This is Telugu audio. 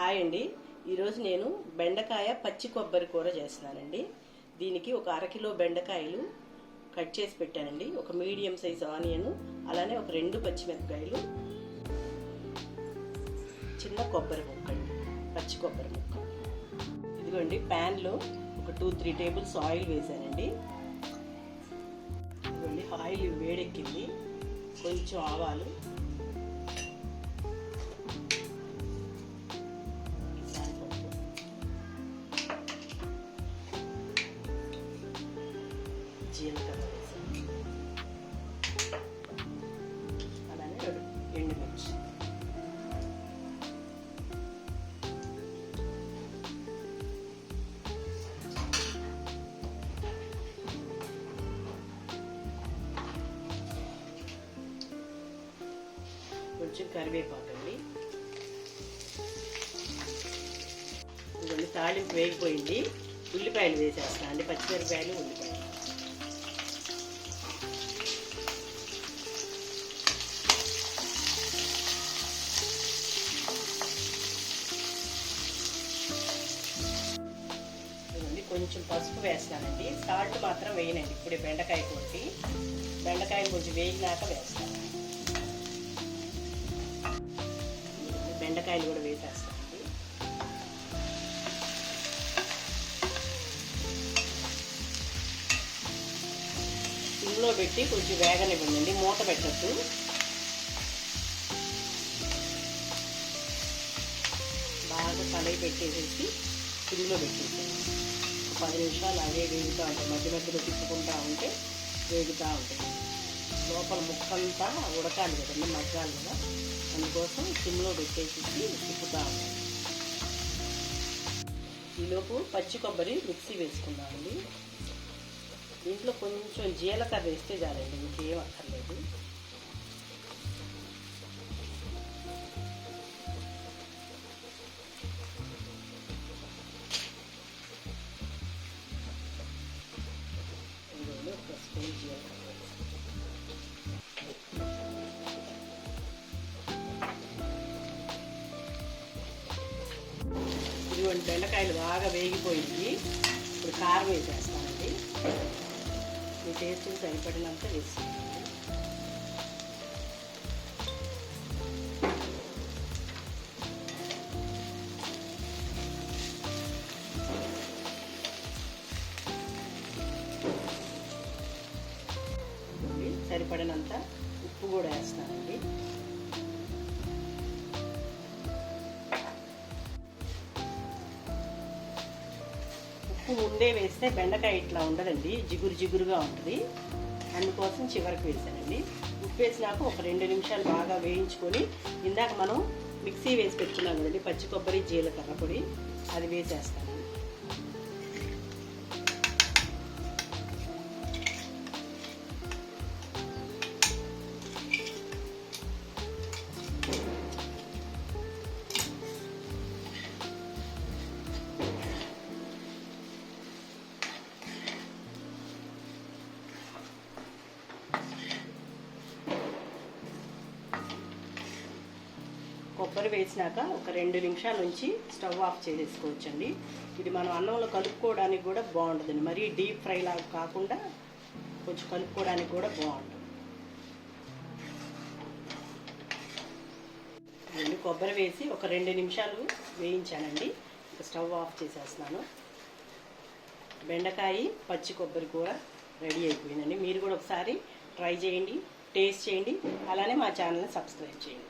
హాయ్ అండి. ఈరోజు నేను బెండకాయ పచ్చి కొబ్బరి కూర చేస్తున్నానండి. దీనికి ఒక అరకిలో బెండకాయలు కట్ చేసి పెట్టానండి. ఒక మీడియం సైజ్ ఆనియన్ అలానే ఒక రెండు పచ్చిమిరపకాయలు చిన్న కొబ్బరి ముక్కండి పచ్చి కొబ్బరి ముక్క. ఇదిగోండి ప్యాన్లో ఒక టూ త్రీ టేబుల్స్ ఆయిల్ వేసానండి. ఇదిగోండి ఆయిల్ వేడెక్కింది. కొంచెం ఆవాలు జీలకర్ర వేసి అలానే ఎండుమిర్చి కొంచెం కరివేపాకు అండి ఇవన్నీ తాళింపు వేగిపోయింది. ఉల్లిపాయలు వేసేస్తాను. అండి పచ్చిమిరపాయలు ఉల్లిపాయలు. కొంచెం పసుపు వేస్తానండి. సాల్ట్ మాత్రం వేయనండి. ఇప్పుడు బెండకాయ కొట్టి బెండకాయ కొంచెం వేగినాక వేస్తాను. బెండకాయలు కూడా వేసేస్తానండి. సిమ్లో పెట్టి కొంచెం వేగనివ్వండి. మూత పెట్టద్దు. బాగా కలయి పెట్టేసేసి సిమ్లో పెట్టేసాను పది నిమిషాలు అవే వేగుతూ ఉంటాయి. మధ్య మధ్యలో తిప్పుకుంటూ ఉంటే వేగుతూ ఉంటుంది లోపల ముక్కంతా ఉడకాలి కదండి మగ్గాలి కదా. అందుకోసం సిమ్లో పెట్టేసి తిప్పుతూ ఉంటాయి. ఈలోపు పచ్చి కొబ్బరి మిక్సీ వేసుకుందామండి. దీంట్లో కొంచెం జీలకర్ర వేస్తే చాలండి ఇంకేం అక్కర్లేదు. ఇదిగోండి బెండకాయలు బాగా వేగిపోయింది. ఇప్పుడు కారం వేసేస్తానండి మీ టేస్ట్ సరిపడినంత వేసుకోండి సరిపడినంత ఉప్పు కూడా వేస్తానండి. ఉప్పు ముందే వేస్తే బెండకాయ ఇట్లా ఉండదండి జిగురు జిగురుగా ఉంటుంది. అందుకోసం చివరికి వేసానండి. ఉప్పు వేసినాక ఒక రెండు నిమిషాలు బాగా వేయించుకొని ఇందాక మనం మిక్సీ వేసి పెట్టుకున్నాం కదండి పచ్చి కొబ్బరి జీలకర్ర పొడి అది వేసేస్తాను. కొబ్బరి వేసినాక ఒక రెండు నిమిషాల నుంచి స్టవ్ ఆఫ్ చేసేసుకోవచ్చండి. ఇది మనం అన్నంలో కలుపుకోవడానికి కూడా బాగుంటుందండి. మరీ డీప్ ఫ్రై లాగా కాకుండా కొంచెం కలుపుకోవడానికి కూడా బాగుంటుంది. కొబ్బరి వేసి ఒక రెండు నిమిషాలు వేయించానండి. స్టవ్ ఆఫ్ చేసేస్తున్నాను. బెండకాయ పచ్చి కొబ్బరి కూర రెడీ అయిపోయిందండి. మీరు కూడా ఒకసారి ట్రై చేయండి టేస్ట్ చేయండి. అలానే మా ఛానల్ని సబ్స్క్రైబ్ చేయండి.